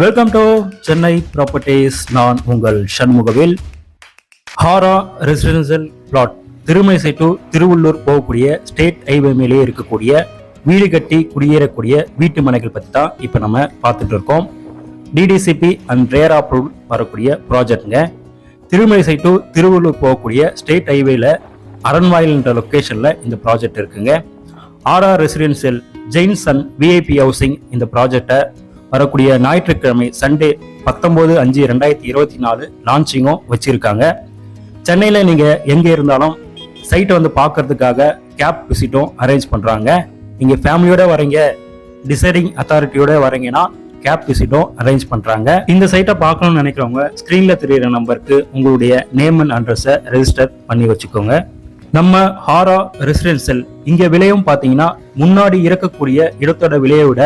Welcome to Chennai properties நான் உங்கள் சண்முகவில். Aura residential plot Thirumazhisai to Tiruvallur போகக்கூடிய ஸ்டேட் ஹைவே மேலே இருக்கக்கூடிய வீடு கட்டி குடியேறக்கூடிய வீட்டு மனைகள் பற்றி தான் இப்போ நம்ம பார்த்துட்டு இருக்கோம். டிடிசிபி அண்ட் ரேர் அப்ரூவல் வரக்கூடிய ப்ராஜெக்ட்டுங்க திருமணிசை டு திருவள்ளூர் போகக்கூடிய ஸ்டேட் ஹைவேல அரண்வாயில்ன்ற லொக்கேஷனில் இந்த ப்ராஜெக்ட் இருக்குங்க. RR residential Jains and VIP housing இந்த ப்ராஜெக்டை வரக்கூடிய ஞாயிற்றுக்கிழமை சண்டே பத்தொம்போது அஞ்சு ரெண்டாயிரத்தி இருபத்தி நாலு லான்ச்சிங்கும் வச்சுருக்காங்க. சென்னையில் நீங்கள் எங்கே இருந்தாலும் சைட்டை வந்து பார்க்கறதுக்காக கேப் விசிட்டும் அரேஞ்ச் பண்ணுறாங்க நீங்கள் ஃபேமிலியோட வரீங்க டிசைடிங் அத்தாரிட்டியோட வரீங்கன்னா கேப் விசிட்டும் அரேஞ்ச் பண்ணுறாங்க இந்த சைட்டை பார்க்கணும்னு நினைக்கிறவங்க ஸ்க்ரீனில் தெரியிற நம்பருக்கு உங்களுடைய நேம் அண்ட் அட்ரஸை ரெஜிஸ்டர் பண்ணி வச்சுக்கோங்க. நம்ம ஹாரா ரெசிடென்சியல் இங்கே விலையும் பார்த்தீங்கன்னா முன்னாடி இருக்கக்கூடிய இடத்தோட விலையை விட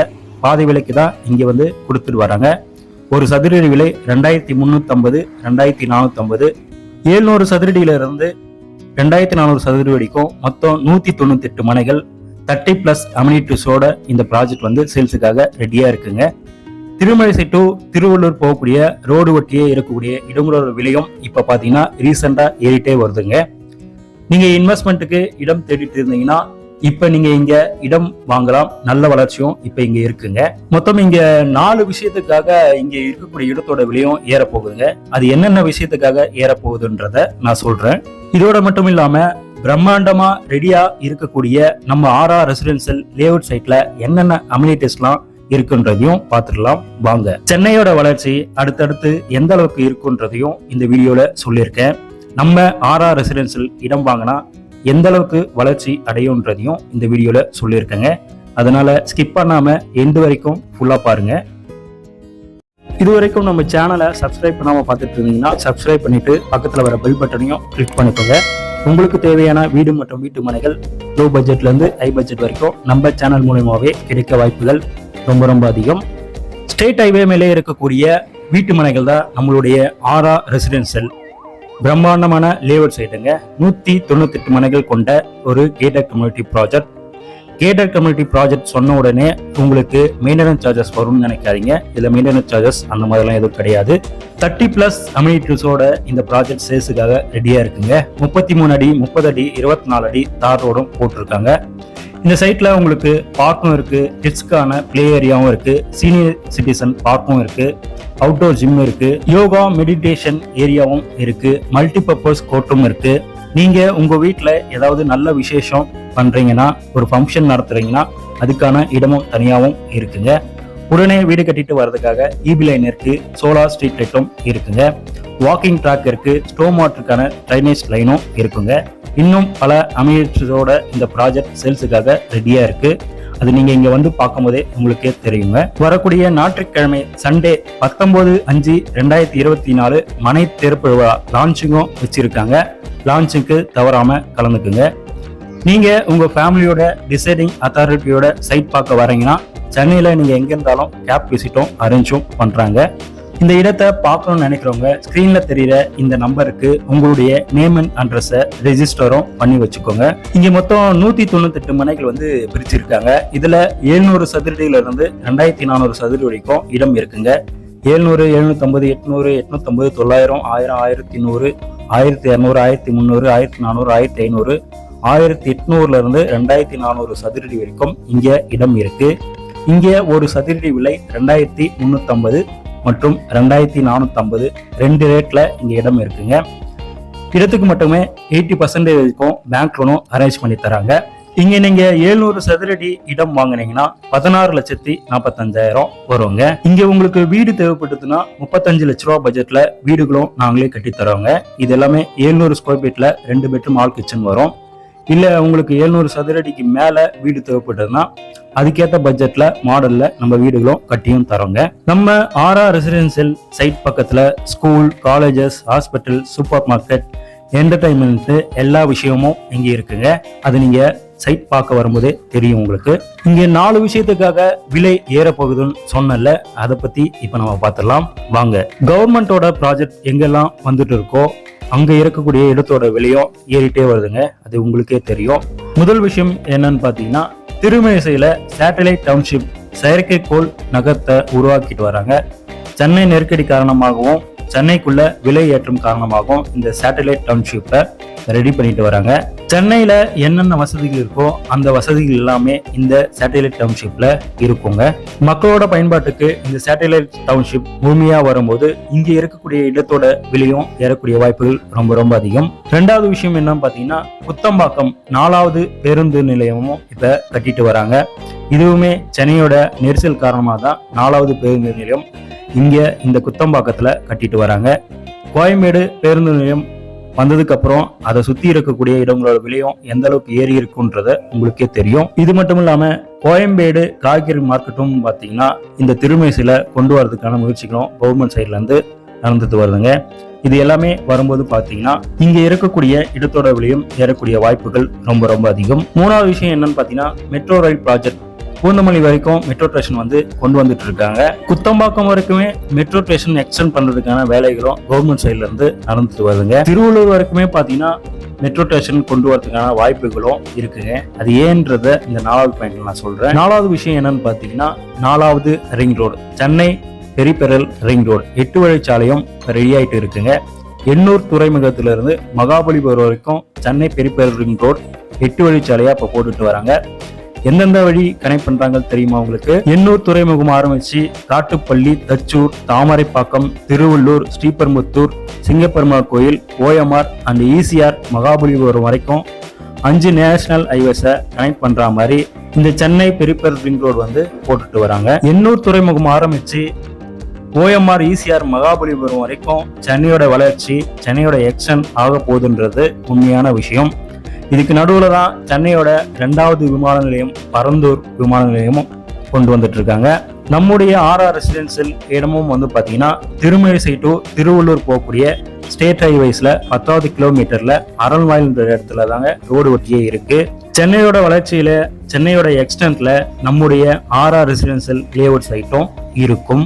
பாதி விலைக்கு தான் இங்கே வந்து கொடுத்துட்டு வராங்க. ஒரு சதுரடி விலை ரெண்டாயிரத்தி முந்நூற்றம்பது ரெண்டாயிரத்தி நானூற்றம்பது ஏழ்நூறு சதுரடியில இருந்து ரெண்டாயிரத்தி நானூறு சதுரடி வரைக்கும் மொத்தம் நூற்றி தொண்ணூத்தெட்டு மனைகள் தேர்ட்டி ப்ளஸ் அமினிட்டிஸோட இந்த ப்ராஜெக்ட் வந்து சேல்ஸுக்காக ரெடியா இருக்குங்க. திருமலைசை டு திருவள்ளூர் போகக்கூடிய ரோடு ஒட்டியே இருக்கக்கூடிய இடங்களோட விலையும் இப்போ பார்த்தீங்கன்னா ரீசெண்டா ஏறிட்டே வருதுங்க. நீங்க இன்வெஸ்ட்மெண்ட்டுக்கு இடம் தேடிட்டு இருந்தீங்கன்னா இப்ப நீங்க இங்க இடம் வாங்கலாம் நல்ல வளர்ச்சியும் இப்ப இங்க இருக்குங்க. மொத்தம் இங்க நாலு விஷயத்துக்காக இங்க இருக்கக்கூடிய இடத்தோட விலையும் ஏற போகுதுங்க அது என்னென்ன விஷயத்துக்காக ஏற போகுதுன்றத நான் சொல்றேன். இதோட மட்டும் இல்லாம பிரம்மாண்டமா ரெடியா இருக்கக்கூடிய நம்ம ஆர்ஆர் ரெசிடென்சியல் லேஅவுட் சைட்ல என்னென்ன அம்யூனிட்டிஸ்லாம் இருக்குன்றதையும் பார்த்துடலாம். வாங்க. சென்னையோட வளர்ச்சி அடுத்தடுத்து எந்த அளவுக்கு இருக்குன்றதையும் இந்த வீடியோல சொல்லியிருக்கேன். நம்ம ஆர்ஆர் ரெசிடென்சியல் இடம் வாங்கினா எந்த அளவுக்கு வளர்ச்சி அடையும்ன்றதையும் இந்த வீடியோவில் சொல்லியிருக்கேங்க. அதனால் ஸ்கிப் பண்ணாமல் எண்டு வரைக்கும் ஃபுல்லாக பாருங்க. இது வரைக்கும் நம்ம சேனலை சப்ஸ்கிரைப் பண்ணாமல் பார்த்துட்டு இருந்தீங்கன்னா சப்ஸ்கிரைப் பண்ணிவிட்டு பக்கத்தில் வர பெல் பட்டனையும் கிளிக் பண்ணிக்கோங்க. உங்களுக்கு தேவையான வீடு மற்றும் வீட்டு மனைகள் லோ பட்ஜெட்லேருந்து ஹை பட்ஜெட் வரைக்கும் நம்ம சேனல் மூலயமாவே கிடைக்க வாய்ப்புகள் ரொம்ப ரொம்ப அதிகம். ஸ்டேட் ஹைவே மேலே இருக்கக்கூடிய வீட்டு மனைகள் தான் நம்மளுடைய ஆரா ரெசிடென்சியல் பிரம்மாண்டமான லேஅவுட் சைட்டுங்க நூற்றி தொண்ணூத்தெட்டு மனைகள் கொண்ட ஒரு gated community project gated community project சொன்ன உடனே உங்களுக்கு மெயின்டெனன்ஸ் சார்ஜஸ் வரும்னு நினைக்காதீங்க. இதில் மெயின்டெனன்ஸ் சார்ஜஸ் அந்த மாதிரிலாம் எதுவும் கிடையாது. தேர்ட்டி பிளஸ் அம்யூனிட்டிஸோட இந்த ப்ராஜெக்ட் சேல்ஸுக்காக ரெடியாக இருக்குங்க. முப்பத்தி மூணு அடி முப்பது அடி இருபத்தி நாலு அடி தார் ரோடும் போட்டிருக்காங்க. இந்த சைட்டில் உங்களுக்கு பார்க்கும் இருக்குது கிட்ஸ்க்கான பிளே ஏரியாவும் இருக்குது சீனியர் சிட்டிசன் பார்க்கும் இருக்குது அவுட்டோர் ஜிம் இருக்குது யோகா மெடிடேஷன் ஏரியாவும் இருக்குது மல்டிபர்பஸ் கோர்ட்டும் இருக்குது நீங்கள் உங்கள் வீட்டில் ஏதாவது நல்ல விசேஷம் பண்ணுறீங்கன்னா ஒரு ஃபங்க்ஷன் நடத்துறீங்கன்னா அதுக்கான இடமும் தனியாகவும் இருக்குங்க. உடனே வீடு கட்டிட்டு வர்றதுக்காக இபி லைன் இருக்கு சோலார் ஸ்ட்ரீட் லைட்டும் இருக்குங்க. வாக்கிங் ட்ராக் இருக்கு ஸ்டோம் வாட்டருக்கான ட்ரைனேஜ் லைனும் இருக்குங்க. இன்னும் பல அமைச்சரோட இந்த ப்ராஜெக்ட் சேல்ஸுக்காக ரெடியா இருக்கு. அது நீங்க இங்க வந்து பார்க்கும்போதே உங்களுக்கே தெரியுங்க. வரக்கூடிய ஞாயிற்றுக்கிழமை சண்டே பத்தொன்பது அஞ்சு ரெண்டாயிரத்தி இருபத்தி நாலு மனை திறப்பு விழா லான்ச்சிங்கும் வச்சிருக்காங்க. லான்ச்சுக்கு தவறாம கலந்துக்குங்க. நீங்க உங்க ஃபேமிலியோட டிசைடிங் அத்தாரிட்டியோட சைட் பார்க்க வரீங்கன்னா சென்னையில நீங்க எங்க இருந்தாலும் கேப் விசிட்டும் அரேஞ்சும் பண்றாங்க. இந்த இடத்தை பார்க்கணும்னு நினைக்கிறவங்க ஸ்கிரீன்ல தெரியுற இந்த நம்பருக்கு உங்களுடைய நேம் அண்ட் அட்ரஸை ரெஜிஸ்டரும் பண்ணி வச்சுக்கோங்க. இங்க மொத்தம் நூத்தி தொண்ணூத்தி எட்டு மனைகள் வந்து பிரிச்சிருக்காங்க. இதுல எழுநூறு சதுரடியில இருந்து ரெண்டாயிரத்தி நானூறு சதுரடி வரைக்கும் இடம் இருக்குங்க. ஏழ்நூறு எழுநூத்தம்பது எட்நூறு எட்நூத்தம்பது தொள்ளாயிரம் ஆயிரம் ஆயிரத்தி நூறு ஆயிரத்தி இரநூறு ஆயிரத்தி முந்நூறு ஆயிரத்தி நானூறு ஆயிரத்தி ஐநூறு ஆயிரத்தி எட்நூறுல இருந்து ரெண்டாயிரத்தி நானூறு சதுரடி வரைக்கும் இங்க இடம் இருக்கு. இங்க ஒரு சதுரடி விலை ரெண்டாயிரத்தி முன்னூத்தம்பது மற்றும் ரெண்டாயிரத்தி நானூற்றம்பது ரெண்டு ரேட்ல இங்க இடம் இருக்குங்க. இடத்துக்கு மட்டுமே எயிட்டி பர்சன்டேஜ் வரைக்கும் பேங்க் லோனும் அரேஞ்ச் பண்ணி தராங்க. இங்க நீங்க எழுநூறு சதுரடி இடம் வாங்குனீங்கன்னா பதினாறு லட்சத்தி நாற்பத்தஞ்சாயிரம் வருங்க. இங்க உங்களுக்கு வீடு தேவைப்பட்டதுன்னா முப்பத்தஞ்சு லட்ச ரூபா பட்ஜெட்ல வீடுகளும் நாங்களே கட்டி தரோங்க இது எல்லாமே எழுநூறு ஸ்கொயர் ஃபீட்ல ரெண்டு பெட்ரூம் ஆல் கிச்சன் வரும். இல்லை உங்களுக்கு எழுநூறு சதுரடிக்கு மேலே வீடு தேவைப்பட்டதுன்னா அதுக்கேற்ற பட்ஜெட்டில் மாடலில் நம்ம வீடுகளும் கட்டியும் தரோங்க. நம்ம ஆரா ரெசிடென்சியல் சைட் பக்கத்தில் school colleges hospital super market entertainment எல்லா விஷயமும் இங்கே இருக்குங்க. அது நீங்க சைட் பார்க்க வரும்போதே தெரியும் உங்களுக்கு. இங்க நாலு விஷயத்துக்காக விலை ஏறப்போகுதுன்னு சொன்னல அதை பத்தி இப்ப நம்ம பார்த்துடலாம். வாங்க. கவர்மெண்டோட ப்ராஜெக்ட் எங்கெல்லாம் வந்துட்டு இருக்கோ அங்க இருக்கக்கூடிய இடத்தோட விலையும் ஏறிட்டே வருதுங்க. அது உங்களுக்கே தெரியும். முதல் விஷயம் என்னன்னு பாத்தீங்கன்னா திருமேசையில் சேட்டலைட் டவுன்ஷிப் செயற்கைக்கோள் நகரத்தை உருவாக்கிட்டு வராங்க. சென்னை நெருக்கடி காரணமாகவும் சென்னைக்குள்ள விலை ஏற்றம் காரணமாகவும் இந்த சேட்டலைட் டவுன்ஷிப்பை ரெடி பண்ணிட்டு வராங்க. சென்னையில் என்னென்ன வசதிகள் இருக்கோ அந்த வசதிகள் எல்லாமே இந்த சேட்டலைட் டவுன்ஷிப்பில் இருக்குங்க. மக்களோட பயன்பாட்டுக்கு இந்த சேட்டலைட் டவுன்ஷிப் முழுமையாக வரும்போது இங்கே இருக்கக்கூடிய இடத்தோட விலையும் ஏறக்கூடிய வாய்ப்புகள் ரொம்ப ரொம்ப அதிகம். ரெண்டாவது விஷயம் என்னன்னு பார்த்தீங்கன்னா புத்தம்பாக்கம் நாலாவது பேருந்து நிலையமும் இப்போ கட்டிட்டு வராங்க. இதுவுமே சென்னையோட நெரிசல் காரணமாக தான் நாலாவது பேருந்து நிலையம் இங்கே இந்த குத்தம்பாக்கத்தில் கட்டிட்டு வராங்க. கோயம்பேடு பேருந்து நிலையம் வந்ததுக்கப்புறம் அதை சுற்றி இருக்கக்கூடிய இடங்களோட விலையும் எந்த அளவுக்கு ஏறி இருக்குன்றத உங்களுக்கே தெரியும். இது மட்டும் இல்லாமல் கோயம்பேடு காய்கறி மார்க்கெட்டும் பார்த்தீங்கன்னா இந்த திருமேசில கொண்டு வரதுக்கான முயற்சிகளும் கவர்மெண்ட் சைட்லேருந்து நடந்துட்டு வருதுங்க. இது எல்லாமே வரும்போது பார்த்தீங்கன்னா இங்கே இருக்கக்கூடிய இடத்தோட விலையும் ஏறக்கூடிய வாய்ப்புகள் ரொம்ப ரொம்ப அதிகம். மூணாவது விஷயம் என்னன்னு பார்த்தீங்கன்னா மெட்ரோ ரயில் ப்ராஜெக்ட் பூந்தமல்லி வரைக்கும் மெட்ரோ ஸ்டேஷன் வந்து கொண்டு வந்துட்டு இருக்காங்க குத்தம்பாக்கம் வரைக்குமே மெட்ரோ ஸ்டேஷன் எக்ஸ்டெண்ட் பண்றதுக்கான வேலைகளும் கவர்மெண்ட் சைட்ல இருந்து நடந்துட்டு வருதுங்க. திருவள்ளூர் வரைக்குமே பாத்தீங்கன்னா மெட்ரோ ஸ்டேஷன் கொண்டு வரதுக்கான வாய்ப்புகளும் இருக்குங்க. அது ஏன்றத இந்த நாலாவது பாயிண்ட்ல நான் சொல்றேன். நாலாவது விஷயம் என்னன்னு பாத்தீங்கன்னா நாலாவது ring road Chennai peripheral ring road எட்டு வழிச்சாலையும் ரெடி ஆயிட்டு இருக்குங்க. எண்ணூர் துறைமுகத்திலிருந்து மகாபலிபுரம் வரைக்கும் சென்னை பெரிபெரல் ரிங் ரோடு எட்டு வழிச்சாலையா இப்ப போட்டுட்டு வராங்க. எந்தெந்த வழி கனெக்ட் பண்றாங்க தெரியுமா உங்களுக்கு? எண்ணூர் துறைமுகம் ஆரம்பிச்சு காட்டுப்பள்ளி தச்சூர் தாமரைப்பாக்கம் திருவள்ளூர் ஸ்ரீபெரும்புத்தூர் சிங்கப்பெருமாள் கோயில் ஓஎம்ஆர் அண்ட் ஈசிஆர் மகாபலிபுரம் வரைக்கும் அஞ்சு நேஷனல் ஹைவேஸை கனெக்ட் பண்ற மாதிரி இந்த சென்னை பெரிப்பர் ரிங் ரோடு வந்து போட்டுட்டு வராங்க. எண்ணூர் துறைமுகம் ஆரம்பிச்சு ஓஎம்ஆர் ஈசிஆர் மகாபலிபுரம் வரைக்கும் சென்னையோட வளர்ச்சி சென்னையோட எக்ஷன் ஆக போகுதுன்றது உண்மையான விஷயம். இதுக்கு நடுவில் தான் சென்னையோட ரெண்டாவது விமான நிலையம் பரந்தூர் விமான நிலையமும் கொண்டு வந்துட்டு இருக்காங்க நம்முடைய ஆர்ஆர் ரெசிடென்சியல் இடமும் வந்து பார்த்தீங்கன்னா திருமழிசை டு திருவள்ளூர் போகக்கூடிய ஸ்டேட் ஹைவேஸில் பத்தாவது கிலோமீட்டரில் அரண்வாயில்ன்ற இடத்துல தாங்க ரோடு ஒட்டியே இருக்கு. சென்னையோட வளர்ச்சியில் சென்னையோட எக்ஸ்டென்ட்ல நம்முடைய ஆர்ஆர் ரெசிடென்சியல் லேஅவுட் சைட்டும் இருக்கும்.